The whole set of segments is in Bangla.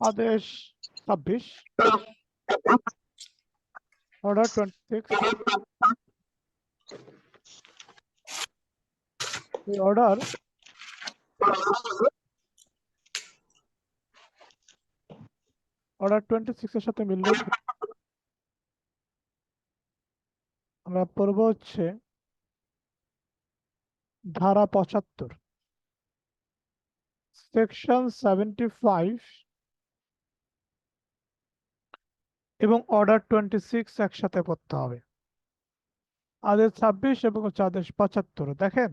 আদেশ ছাব্বিশ অর্ডার টোয়েন্টি সিক্স এই অর্ডার অর্ডার টোয়েন্টি সিক্স এর সাথে মিললে আমরা পড়ব হচ্ছে ধারা পঁচাত্তর। সেকশন সেভেন্টি ফাইভ এবং অর্ডার টোয়েন্টি সিক্স একসাথে পড়তে হবে। আদেশ ছাব্বিশ এবং হচ্ছে আদেশ পঁচাত্তর, দেখেন?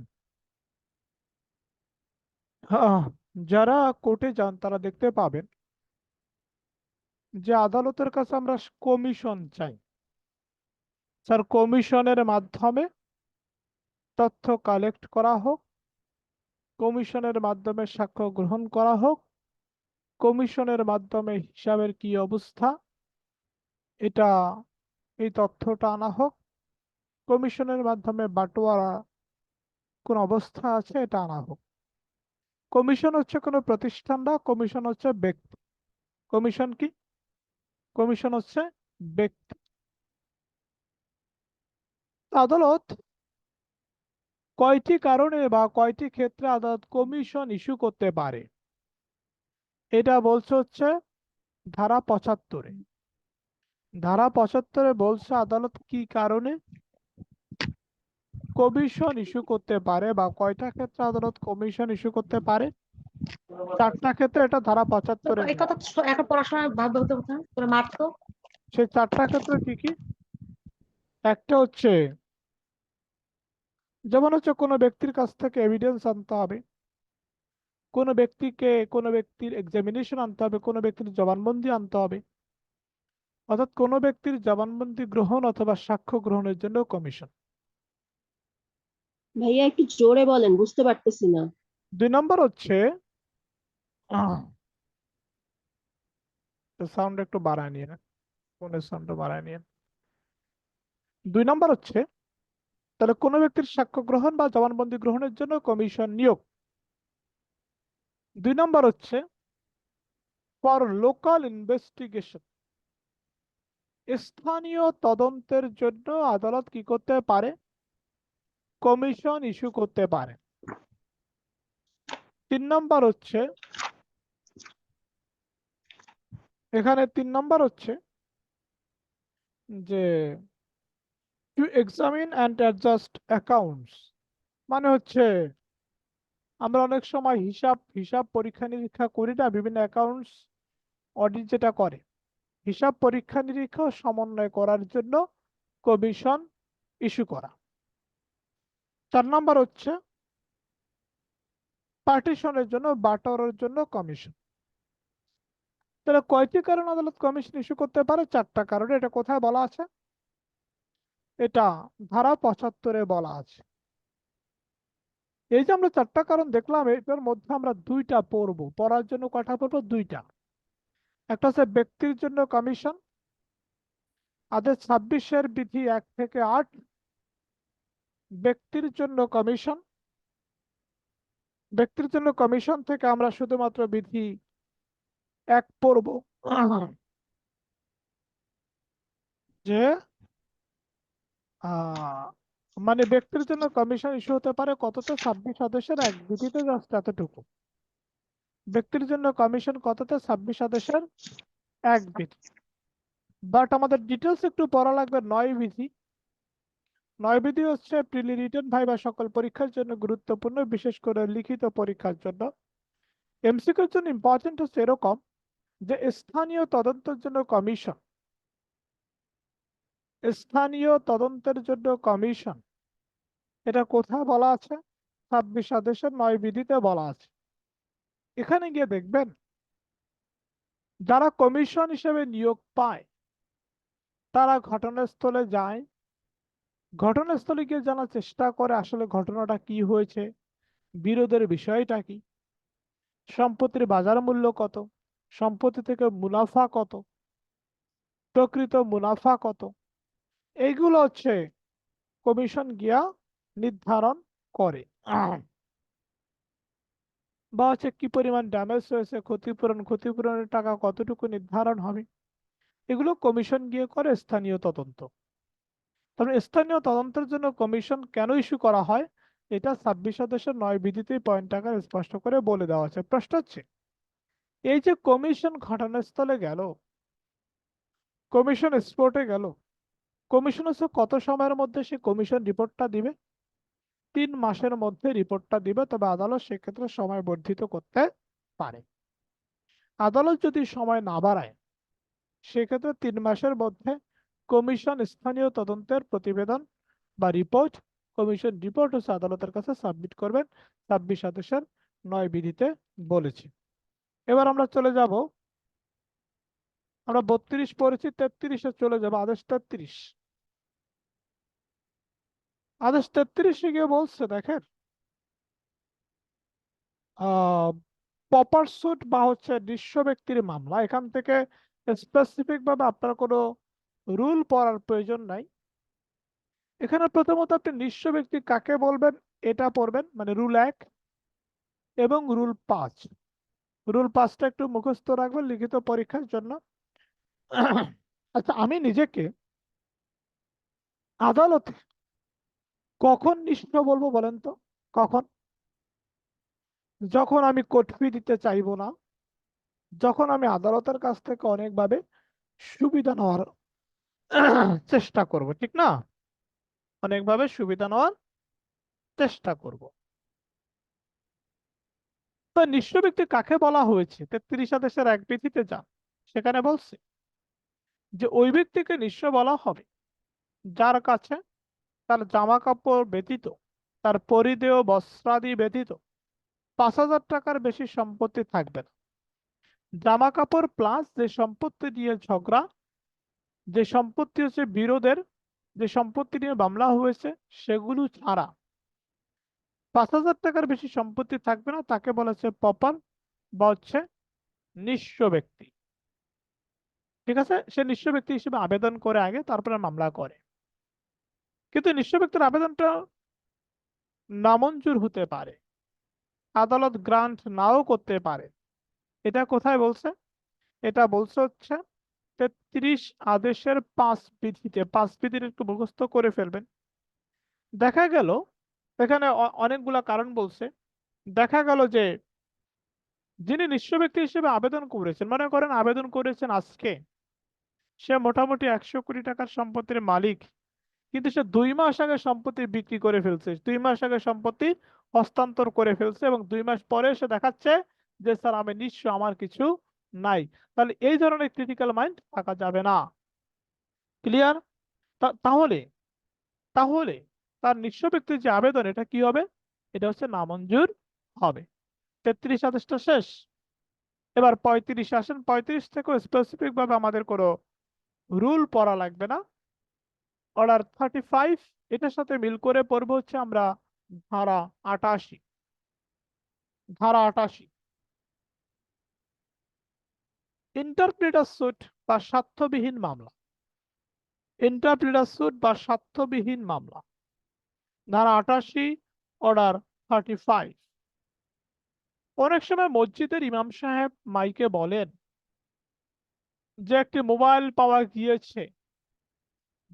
যারা কোর্টে যান তারা দেখতে পাবেন যে আদালতের কাছে আমরা কমিশন চাই। স্যার, কমিশনের মাধ্যমে তথ্য কালেক্ট করা হোক, কমিশনের মাধ্যমে সাক্ষ্য গ্রহণ করা হোক, কমিশনের মাধ্যমে হিসাবের কি অবস্থা? এটা, এই তথ্যটা আনা হোক। কমিশনের মাধ্যমে বাটোয়ারা কোন অবস্থা আছে এটা আনা হোক। কমিশন হচ্ছে কোনো প্রতিষ্ঠান না, কমিশন হচ্ছে ব্যক্তি। কমিশন কি? কমিশন হচ্ছে ব্যক্তি। আদালত কয়টি কারণে বা কয়টি ক্ষেত্রে আদালত কমিশন ইস্যু করতে পারে? এটা বলছে হচ্ছে ধারা পঁচাত্তরে। ধারা পঁচাত্তরে বলছে আদালত কি কারণে কমিশন ইস্যু করতে পারে বা কয়টা ক্ষেত্রে আদালত কমিশন ইস্যু করতে পারে? চারটা ক্ষেত্রে এটা ধারা পঁচাত্তরে। এই কথা এখন পড়াশোনায় ভাবতে হতে হতো তোরা মারতো সেই চারটা ক্ষেত্রে কি কি? একটা হচ্ছে যেমন হচ্ছে কোনো ব্যক্তির কাছ থেকে এভিডেন্স আনতে হবে। কোনো ব্যক্তিকে কোনো ব্যক্তির এক্সামিনেশন আনতে হবে কোনো ব্যক্তির জবানবন্দি আনতে হবে। অর্থাৎ কোনো ব্যক্তির জবানবন্দি গ্রহণ অথবা সাক্ষ্য গ্রহণের জন্য কমিশন। ভাইয়া একটু জোরে বলেন বুঝতে পারতেছি না। দুই নম্বর হচ্ছে সাউন্ড একটু বাড়ায় নিয়ে ফোনের সাউন্ডটা বাড়ায় নিয়ে দুই নম্বর হচ্ছে তাহলে কোনো ব্যক্তির সাক্ষ্য গ্রহণ বা জবানবন্দি গ্রহণের জন্য কমিশন নিয়োগ? দুই নম্বর হচ্ছে ফর লোকাল ইনভেস্টিগেশন। স্থানীয় তদন্তের জন্য আদালত কি করতে পারে? কমিশন ইস্যু করতে পারে। তিন নম্বর হচ্ছে, এখানে তিন নম্বর হচ্ছে যে to examine and adjust accounts মানে হচ্ছে আমরা অনেক সময় হিসাব হিসাব পরীক্ষা নিরীক্ষা করি না, বিভিন্ন অ্যাকাউন্টস অডিট যেটা করে। হিসাব পরীক্ষা নিরীক্ষা সমন্বয় করার জন্য কমিশন ইস্যু করা। চার নম্বর হচ্ছে পার্টিশনের জন্য বাটোয়ারার জন্য কমিশন। তাহলে কয়টি কারণ আদালত কমিশন ইস্যু করতে পারে? চারটা কারণে। এটা কোথায় বলা আছে? এটা ধারা পঁচাত্তরে বলা আছে। এই যে আমরা চারটা কারণ দেখলাম, এটার মধ্যে আমরা দুইটা পড়ব। পড়ার জন্য কয়টা পড়ব? দুইটা। একটা হচ্ছে ব্যক্তির জন্য কমিশন আদেশ ছাব্বিশের বিধি এক থেকে আট, ব্যক্তির জন্য কমিশন ব্যক্তির জন্য কমিশন থেকে আমরা শুধুমাত্র বিধি এক পড়ব। যে মানে ব্যক্তির জন্য কমিশন ইস্যু হতে পারে কততে ছাব্বিশ সদস্যের এক বিধিতে জাস্ট এতটুকু। ব্যক্তির জন্য কমিশন কততে ছাব্বিশ আদেশের এক বিধি। বাট আমাদের ডিটেলস একটু পড়া লাগবে, নয় বিধি। নয় বিধি হচ্ছে প্রিলি রিটেন ভাইবা সকল পরীক্ষার জন্য গুরুত্বপূর্ণ, বিশেষ করে লিখিত পরীক্ষার জন্য। এমসিকিউর জন্য ইম্পর্টেন্ট হচ্ছে এরকম যে স্থানীয় তদন্তের জন্য কমিশন স্থানীয় তদন্তের জন্য কমিশন এটা কোথায় বলা আছে? ছাব্বিশ আদেশের নয় বিধিতে বলা আছে। এখানে গিয়ে দেখবেন, যারা কমিশন হিসেবে নিয়োগ পায়, তারা ঘটনাস্থলে যায়, ঘটনাস্থলে গিয়ে জানার চেষ্টা করে আসলে ঘটনাটা কি হয়েছে, বিরোধের বিষয়টা কি, সম্পত্তির বাজার মূল্য কত, সম্পত্তি থেকে মুনাফা কত, প্রকৃত মুনাফা কত, এইগুলো হচ্ছে কমিশন গিয়া নির্ধারণ করে। বা হচ্ছে কি পরিমাণ ড্যামেজ হয়েছে ক্ষতিপূরণ, ক্ষতিপূরণের টাকা কতটুকু নির্ধারণ হবে, এগুলো কমিশন গিয়ে করে স্থানীয় তদন্ত। তবে স্থানীয় তদন্তের জন্য কমিশন কেন ইস্যু করা হয়, এটা ছাব্বিশ সদস্যের নয় বিধিতেই পয়েন্ট আকারে স্পষ্ট করে বলে দেওয়া আছে। প্রশ্ন হচ্ছে, এই যে কমিশন ঘটনাস্থলে গেল কমিশন স্পটে গেল কমিশন হচ্ছে কত সময়ের মধ্যে সে কমিশন রিপোর্টটা দিবে? তিন মাসের মধ্যে রিপোর্টটা দিবে, তবে আদালত সেক্ষেত্রে সময় বর্ধিত করতে পারে। আদালত যদি সময় না বাড়ায়, সেক্ষেত্রে তিন মাসের মধ্যে কমিশন স্থানীয় তদন্তের প্রতিবেদন বা রিপোর্ট কমিশন রিপোর্ট হচ্ছে আদালতের কাছে সাবমিট করবেন। ছাব্বিশ সদস্যের নয় বিধিতে বলেছি। এবার আমরা চলে যাব, আমরা বত্রিশ পড়েছি, তেত্রিশে চলে যাব, আদেশ তেত্রিশ। আদেশ তেত্রিশে গিয়ে বলছে, দেখেন। আহ প্রপার সুট বা হচ্ছে নিঃস্ব ব্যক্তির মামলা, এখান থেকে স্পেসিফিক ভাবে আপনার কোনো রুল পড়ার প্রয়োজন নাই। এখানে প্রথমত আপনি নিঃস্ব ব্যক্তি কাকে বলবেন, এটা পড়বেন মানে রুল এক এবং রুল পাঁচ। রুল পাঁচটা একটু মুখস্থ রাখবেন লিখিত পরীক্ষার জন্য। আচ্ছা আমি নিজেকে আদালতে কখন নিঃস্ব বলব বলেন তো? কখন? যখন আমি কোর্ট দিতে চাইব না, যখন আমি আদালতের কাছ থেকে অনেকভাবে সুবিধা নেওয়ার চেষ্টা করব, ঠিক না? অনেকভাবে সুবিধা নেওয়ার চেষ্টা করব। তো নিঃস্ব ব্যক্তি কাকে বলা হয়েছে? তেত্রিশ আদেশের এক বিধিতে যান সেখানে বলছে যে, ওই ব্যক্তিকে নিঃস্ব বলা হবে, যার কাছে তার জামা কাপড় ব্যতীত, তার পরিধেয় বস্ত্রাদি ব্যতীত পাঁচ হাজার টাকার বেশি সম্পত্তি থাকবে না। জামা কাপড় প্লাস যে সম্পত্তি নিয়ে ঝগড়া, যে সম্পত্তি হচ্ছে বিরোধের, যে সম্পত্তি নিয়ে মামলা হয়েছে, সেগুলো ছাড়া পাঁচ হাজার টাকার বেশি সম্পত্তি থাকবে না, তাকে বলেছে পপার বা হচ্ছে নিঃস্ব ব্যক্তি। ঠিক আছে? সে নিঃস্ব ব্যক্তি হিসেবে আবেদন করে আগে, তারপরে মামলা করে। কিন্তু নিঃস্ব ব্যক্তির আবেদনটা নামঞ্জুর হতে পারে। আদালত গ্রান্ট নাও করতে পারে। এটা কোথায় বলছে? এটা বলছে হচ্ছে তেত্রিশ আদেশের পাঁচ বিধিতে। পাঁচ বিধির একটু মুখস্থ করে ফেলবেন। দেখা গেল, এখানে অনেকগুলা কারণ বলছে। দেখা গেল যে, যিনি নিঃস্ব ব্যক্তি হিসেবে আবেদন করেছেন, মনে করেন আবেদন করেছেন আজকে, সে মোটামুটি একশো কোটি টাকার সম্পত্তির মালিক। কিন্তু সে দুই মাস আগে সম্পত্তি বিক্রি করে ফেলছে। দুই মাস আগে সম্পত্তি হস্তান্তর করে ফেলছে এবং দুই মাস পরে সে দেখাচ্ছে যে, স্যার, আমি নিঃস্ব আমার কিছু নাই। তাহলে এই ধরনের ক্রিটিক্যাল মাইন্ড থাকা যাবে না। ক্লিয়ার তাহলে তাহলে তার নিঃস্ব ব্যক্তির যে আবেদন, এটা কি হবে? এটা হচ্ছে নামঞ্জুর হবে। তেত্রিশ আদেশটা শেষ। এবার পঁয়ত্রিশ আসেন। পঁয়ত্রিশ থেকেও স্পেসিফিক ভাবে আমাদের কোনো রুল পড়া লাগবে না। অর্ডার থার্টি ফাইভ এটার সাথে মিল করে পড়ব হচ্ছে আমরা ধারা আটাশি। ধারা আটাশি। ইন্টারপ্রিটার সুট বা স্বার্থবিহীন মামলা। ইন্টারপ্রিটার সুট বা স্বার্থবিহীন মামলা। ধারা আটাশি, অর্ডার থার্টি ফাইভ অনেক সময় মসজিদের ইমাম সাহেব মাইকে বলেন যে একটি মোবাইল পাওয়া গিয়েছে।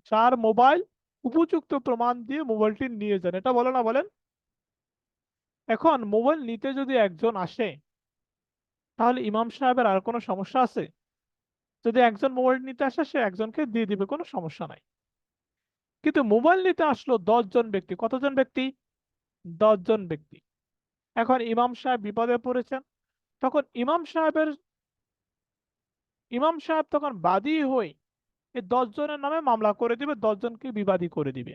যার মোবাইল উপযুক্ত প্রমাণ দিয়ে মোবাইলটি নিয়ে যান। এটা বলে না, বলেন? এখন মোবাইল নিতে যদি একজন আসে, তাহলে ইমাম সাহেবের আর কোনো সমস্যা আছে? যদি একজন মোবাইল নিতে আসে, সে একজনকে দিয়ে দিবে, কোনো সমস্যা নাই। কিন্তু মোবাইল নিতে আসলো দশ জন ব্যক্তি, কতজন ব্যক্তি? দশ জন ব্যক্তি। এখন ইমাম সাহেব বিপদে পড়েছেন, তখন ইমাম সাহেবের, ইমাম সাহেব তখন বাদী হয়ে এই দশ জনের নামে মামলা করে দিবে, দশ জনকে বিবাদী করে দিবে।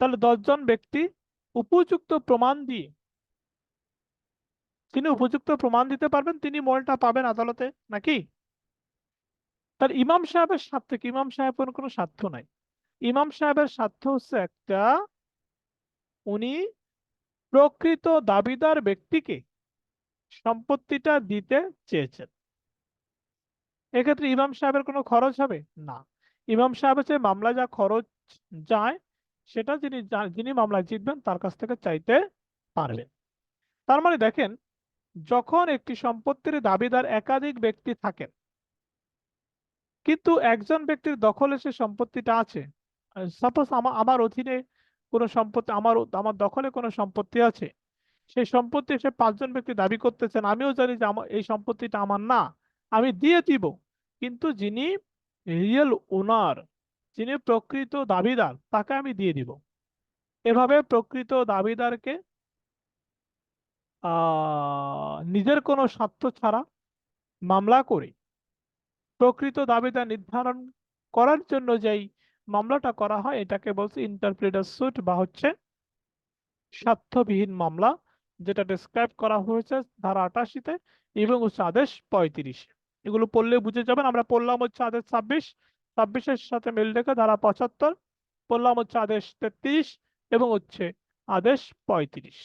তাহলে দশজন ব্যক্তি উপযুক্ত প্রমাণ দিয়ে তিনি উপযুক্ত প্রমাণ দিতে পারবেন, তিনি মোলটা পাবেন আদালতে, নাকি? তাহলে ইমাম সাহেবের স্বার্থ কি? ইমাম সাহেবের কোনো স্বার্থ নাই। ইমাম সাহেবের স্বার্থ হচ্ছে একটা, উনি প্রকৃত দাবিদার ব্যক্তিকে সম্পত্তিটা দিতে চেয়েছেন। এক্ষেত্রে ইমাম সাহেবের কোনো খরচ হবে? না। ইমাম সাহেব হচ্ছে মামলা যা খরচ যায়, সেটা যিনি যিনি মামলায় জিতবেন, তার কাছ থেকে চাইতে পারবেন। তার মানে দেখেন, যখন একটি সম্পত্তির দাবিদার একাধিক ব্যক্তি থাকেন, কিন্তু একজন ব্যক্তির দখলে সে সম্পত্তিটা আছে সাপোজ আমার আমার অধীনে কোনো সম্পত্তি, আমার আমার দখলে কোনো সম্পত্তি আছে, সেই সম্পত্তি সে পাঁচজন ব্যক্তি দাবি করতেছেন, আমিও জানি যে আমার এই সম্পত্তিটা আমার না, আমি দিয়ে দিব। কিন্তু যিনি রিয়েল ওনার, যিনি প্রকৃত দাবিদার, তাকে আমি দিয়ে দিব। এভাবে প্রকৃত দাবিদারকে নিজের কোনো স্বার্থ ছাড়া মামলা করে, প্রকৃত দাবিদার নির্ধারণ করার জন্য যেই মামলাটা করা হয়, এটাকে বলছে ইন্টারপ্রিটার সুট বা হচ্ছে স্বার্থবিহীন মামলা, যেটা ডিসক্রাইব করা হয়েছে ধারা আটাশিতে এবং হচ্ছে আদেশ পঁয়ত্রিশে। এগুলো পড়লে বুঝে যাবেন। আমরা পড়লাম হচ্ছে আদেশ ছাব্বিশ। ছাব্বিশের সাথে মিল রেখে ধারা পঁচাত্তর, পড়লাম হচ্ছে আদেশ তেত্রিশ এবং হচ্ছে আদেশ পঁয়ত্রিশ।